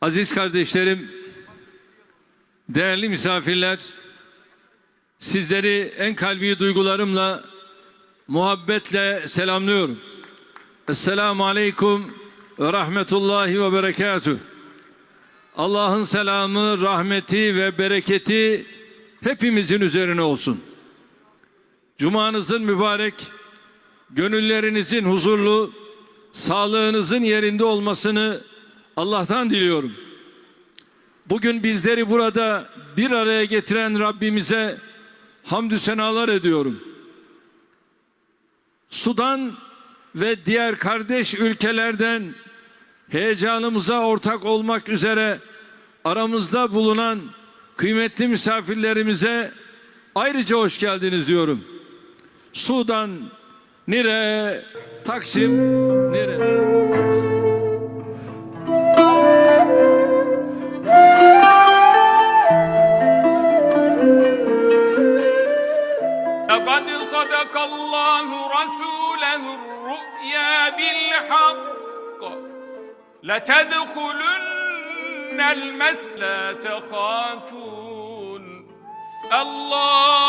Aziz kardeşlerim, değerli misafirler, sizleri en kalbi duygularımla, muhabbetle selamlıyorum. Esselamu Aleyküm ve Rahmetullahi ve Berekatüh. Allah'ın selamı, rahmeti ve bereketi hepimizin üzerine olsun. Cumanızın mübarek, gönüllerinizin huzurlu, sağlığınızın yerinde olmasını Allah'tan diliyorum. Bugün bizleri burada bir araya getiren Rabbimize hamdü senalar ediyorum. Sudan ve diğer kardeş ülkelerden heyecanımıza ortak olmak üzere aramızda bulunan kıymetli misafirlerimize ayrıca hoş geldiniz diyorum. Sudan, Nire, Taksim, Nire. لقد صدق الله رسوله الرؤيا بالحق. لتدخلن المسلا تخافون. الله